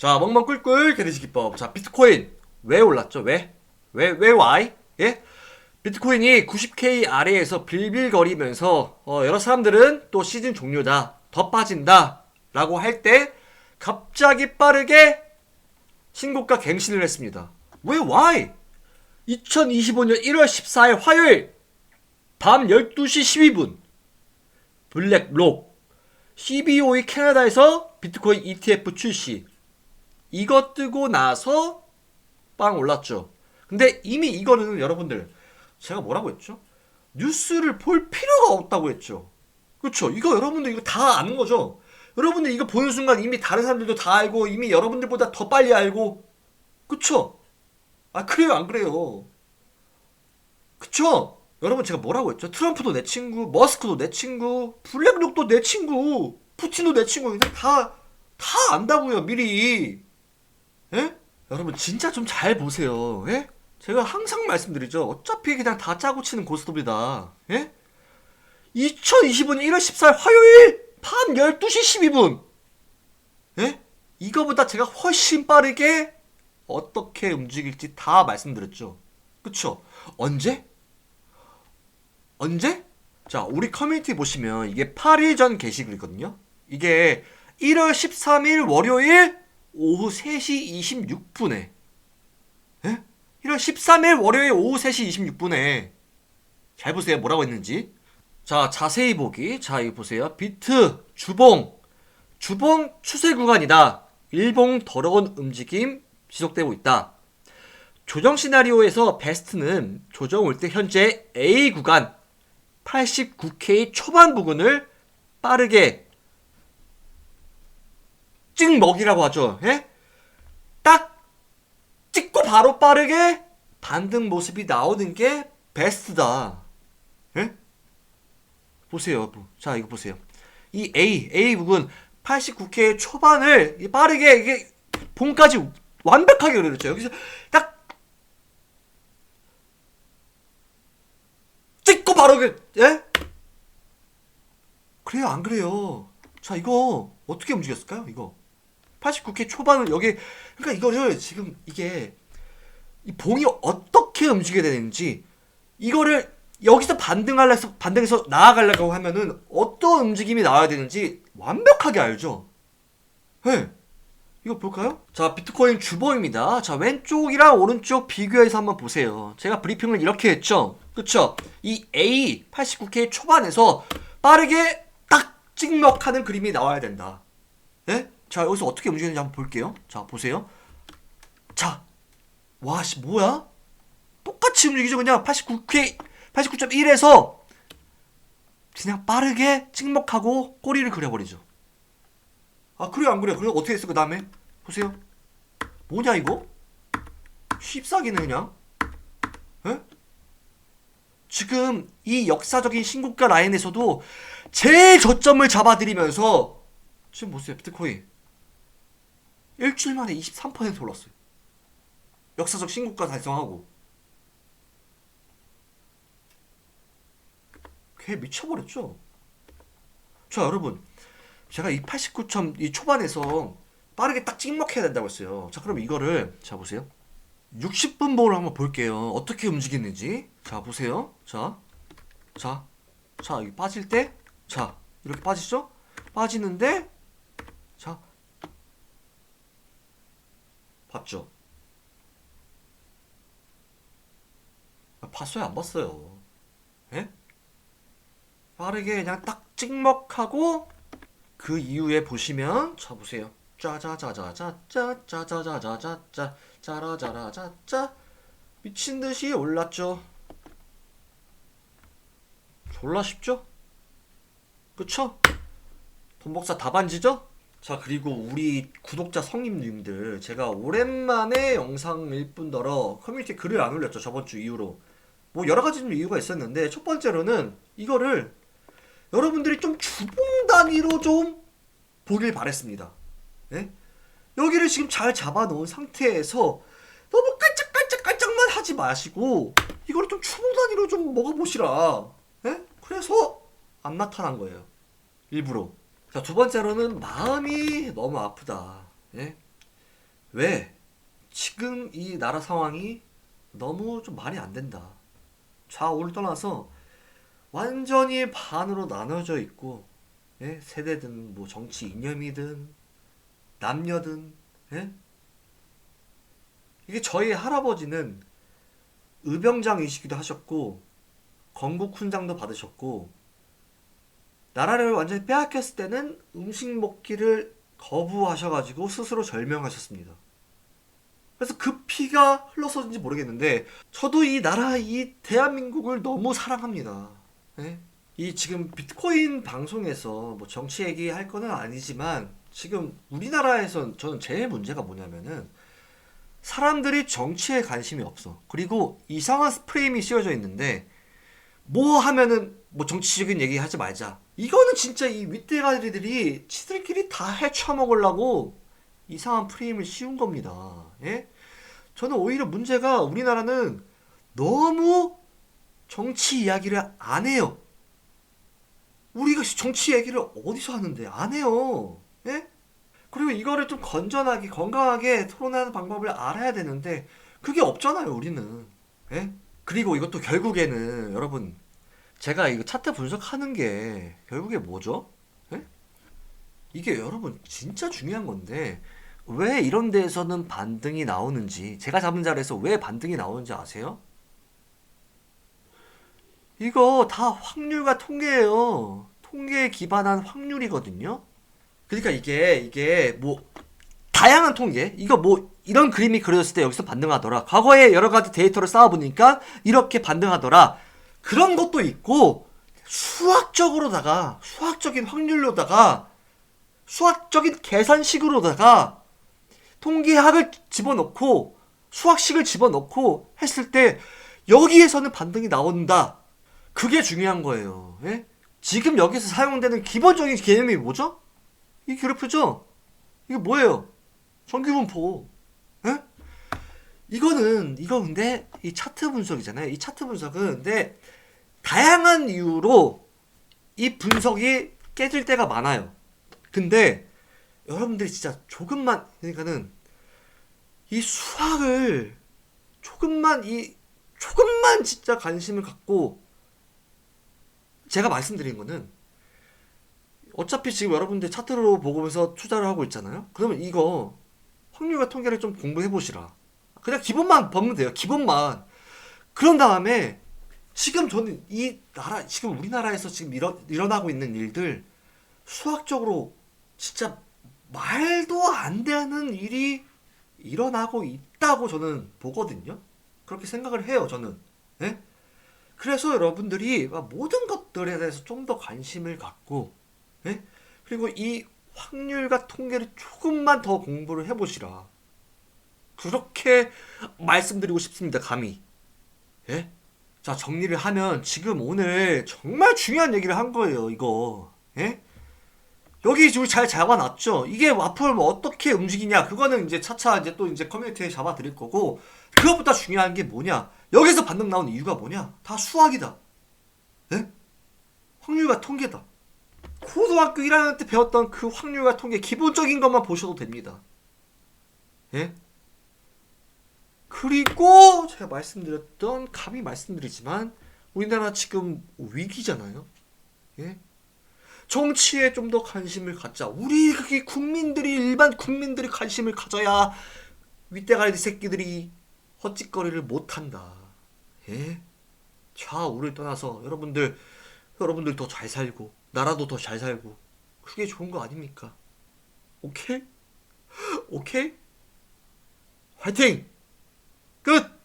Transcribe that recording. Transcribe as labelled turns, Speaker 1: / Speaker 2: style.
Speaker 1: 자, 멍멍 꿀꿀 개돼지 기법. 자, 비트코인 왜 올랐죠? 왜? 왜, 왜 why? 예? 비트코인이 90K 아래에서 빌빌거리면서 어, 여러 사람들은 또 시즌 종료다, 더 빠진다 라고 할 때 갑자기 빠르게 신고가 갱신을 했습니다. 왜 why? 2025년 1월 14일 화요일 밤 12시 12분 블랙록 CBOE 캐나다에서 비트코인 ETF 출시 이거 뜨고 나서 빵 올랐죠. 근데 이미 이거는 여러분들 제가 뭐라고 했죠? 뉴스를 볼 필요가 없다고 했죠. 그렇죠? 이거 여러분들 이거 다 아는 거죠. 여러분들 이거 보는 순간 이미 다른 사람들도 다 알고 이미 여러분들보다 더 빨리 알고 그쵸? 아 그래요 안 그래요? 그쵸? 여러분 제가 뭐라고 했죠? 트럼프도 내 친구, 머스크도 내 친구, 블랙록도 내 친구, 푸틴도 내 친구 그냥 다, 다 안다고요 미리 예? 여러분 진짜 좀 잘 보세요 예? 제가 항상 말씀드리죠 어차피 그냥 다 짜고 치는 고스톱이다 예? 2025년 1월 14일 화요일 밤 12시 12분 예? 이거보다 제가 훨씬 빠르게 어떻게 움직일지 다 말씀드렸죠 그쵸? 언제? 언제? 자, 우리 커뮤니티 보시면 이게 8일 전 게시글이거든요. 이게 1월 13일 월요일 오후 3시 26분에. 예? 1월 13일 월요일 오후 3시 26분에. 잘 보세요. 뭐라고 했는지. 자, 자세히 보기. 자, 이거 보세요. 비트, 주봉. 주봉 추세 구간이다. 일봉 더러운 움직임 지속되고 있다. 조정 시나리오에서 베스트는 조정 올 때 현재 A 구간 89K 초반 부근을 빠르게 찍먹이라고 하죠. 예? 딱 찍고 바로 빠르게 반등 모습이 나오는 게 베스트다. 예? 보세요. 자, 이거 보세요. 이 A, A 부근 89K 초반을 이 빠르게 이게 봉까지 완벽하게 그렸죠. 여기서 딱 찍고 바로 그, 예? 그래요, 안 그래요? 자, 이거 어떻게 움직였을까요? 이거 89K 초반을 여기 그러니까 이거를 지금 이게 이 봉이 어떻게 움직여야 되는지 이거를 여기서 반등하려서 반등해서 나아가려고 하면은 어떤 움직임이 나와야 되는지 완벽하게 알죠. 예. 이거 볼까요? 자, 비트코인 주봉입니다. 자, 왼쪽이랑 오른쪽 비교해서 한번 보세요. 제가 브리핑을 이렇게 했죠. 그쵸? 이 A 89K 초반에서 빠르게 딱 찍먹하는 그림이 나와야 된다. 예? 자, 여기서 어떻게 움직이는지 한번 볼게요. 자, 보세요. 자, 와, 씨, 뭐야? 똑같이 움직이죠. 그냥 89K, 89.1에서 그냥 빠르게 찍먹하고 꼬리를 그려버리죠. 아 그래요 안 그래요? 그래 어떻게 했어 그 다음에 보세요 뭐냐 이거 쉽사기네 그냥 에? 지금 이 역사적인 신고가 라인에서도 제일 저점을 잡아들이면서 지금 보세요 비트코인 일주일 만에 23% 올랐어요 역사적 신고가 달성하고 걔 미쳐버렸죠 자 여러분 제가 이 89점 이 초반에서 빠르게 딱 찍먹해야 된다고 했어요. 자, 그럼 이거를 자 보세요. 60분 봉을 한번 볼게요. 어떻게 움직이는지. 자, 보세요. 자. 자. 자, 빠질 때 자, 이렇게 빠지죠? 빠지는데 자. 봤죠? 아, 봤어요, 안 봤어요? 예? 빠르게 그냥 딱 찍먹하고 그 이후에 보시면 자 보세요. 짜자자자자짜짜자자자자짜 짜라자라자짜 미친 듯이 올랐죠. 졸라 쉽죠? 그쵸? 돈복사 다반지죠? 자 그리고 우리 구독자 성님님들 제가 오랜만에 영상 일 뿐더러 커뮤니티 글을 안 올렸죠 저번 주 이후로 뭐 여러 가지 좀 이유가 있었는데 첫 번째로는 이거를 여러분들이 좀 주봉 단위로 좀 보길 바랬습니다. 예? 여기를 지금 잘 잡아놓은 상태에서 너무 깔짝깔짝깔짝만 하지 마시고 이거를 좀 주봉 단위로 좀 먹어보시라. 예? 그래서 안 나타난 거예요. 일부러. 자, 두 번째로는 마음이 너무 아프다. 예? 왜? 지금 이 나라 상황이 너무 좀 말이 안 된다. 좌우를 떠나서 완전히 반으로 나눠져 있고 예? 세대든 뭐 정치 이념이든 남녀든 예? 이게 저희 할아버지는 의병장 이시기도 하셨고 건국 훈장도 받으셨고 나라를 완전히 빼앗겼을 때는 음식 먹기를 거부하셔가지고 스스로 절명하셨습니다. 그래서 그 피가 흘러서인지 모르겠는데 저도 이 나라 이 대한민국을 너무 사랑합니다. 예? 이 지금 비트코인 방송에서 뭐 정치 얘기할 거는 아니지만 지금 우리나라에선 저는 제일 문제가 뭐냐면은 사람들이 정치에 관심이 없어. 그리고 이상한 프레임이 씌워져 있는데 뭐 하면은 뭐 정치적인 얘기 하지 말자. 이거는 진짜 이 윗대가리들이 지들끼리 다 헤쳐먹으려고 이상한 프레임을 씌운 겁니다. 예? 저는 오히려 문제가 우리나라는 너무 정치 이야기를 안 해요. 우리가 정치 얘기를 어디서 하는데 안 해요. 예? 그리고 이거를 좀 건전하게 건강하게 토론하는 방법을 알아야 되는데 그게 없잖아요, 우리는. 예? 그리고 이것도 결국에는 여러분 제가 이거 차트 분석하는 게 결국에 뭐죠? 예? 이게 여러분 진짜 중요한 건데 왜 이런 데에서는 반등이 나오는지 제가 잡은 자리에서 왜 반등이 나오는지 아세요? 이거 다 확률과 통계예요. 통계에 기반한 확률이거든요. 그러니까 이게 이게 뭐 다양한 통계 이거 뭐 이런 그림이 그려졌을 때 여기서 반등하더라. 과거에 여러 가지 데이터를 쌓아보니까 이렇게 반등하더라. 그런 것도 있고 수학적으로다가 수학적인 확률로다가 수학적인 계산식으로다가 통계학을 집어넣고 수학식을 집어넣고 했을 때 여기에서는 반등이 나온다. 그게 중요한 거예요. 예? 지금 여기서 사용되는 기본적인 개념이 뭐죠? 이 그래프죠? 이게 뭐예요? 정규분포. 예? 이거는 이거 근데 이 차트 분석이잖아요. 이 차트 분석은 근데 다양한 이유로 이 분석이 깨질 때가 많아요. 근데 여러분들이 진짜 조금만 그러니까는 이 수학을 조금만 이 조금만 진짜 관심을 갖고 제가 말씀드린 거는 어차피 지금 여러분들 차트로 보고서 투자를 하고 있잖아요. 그러면 이거 확률과 통계를 좀 공부해 보시라. 그냥 기본만 보면 돼요. 기본만. 그런 다음에 지금 저는 이 나라 지금 우리나라에서 지금 일어, 일어나고 있는 일들 수학적으로 진짜 말도 안 되는 일이 일어나고 있다고 저는 보거든요. 그렇게 생각을 해요, 저는. 예? 그래서 여러분들이 모든 것들에 대해서 좀 더 관심을 갖고, 예? 그리고 이 확률과 통계를 조금만 더 공부를 해보시라. 그렇게 말씀드리고 싶습니다, 감히. 예? 자, 정리를 하면 지금 오늘 정말 중요한 얘기를 한 거예요, 이거. 예? 여기 우리 잘 잡아놨죠? 이게 앞으로 뭐 어떻게 움직이냐? 그거는 이제 차차 이제 또 이제 커뮤니티에 잡아드릴 거고, 그것보다 중요한 게 뭐냐? 여기서 반등 나오는 이유가 뭐냐? 다 수학이다. 예? 확률과 통계다. 고등학교 1학년 때 배웠던 그 확률과 통계 기본적인 것만 보셔도 됩니다. 예? 그리고 제가 말씀드렸던 감히 말씀드리지만 우리나라 지금 위기잖아요. 예? 정치에 좀 더 관심을 갖자. 우리 그게 국민들이 일반 국민들이 관심을 가져야 윗대가리 새끼들이 헛짓거리를 못 한다. 예? 좌우를 떠나서 여러분들 여러분들 더 잘 살고 나라도 더 잘 살고 그게 좋은 거 아닙니까? 오케이? 오케이? 화이팅! Good.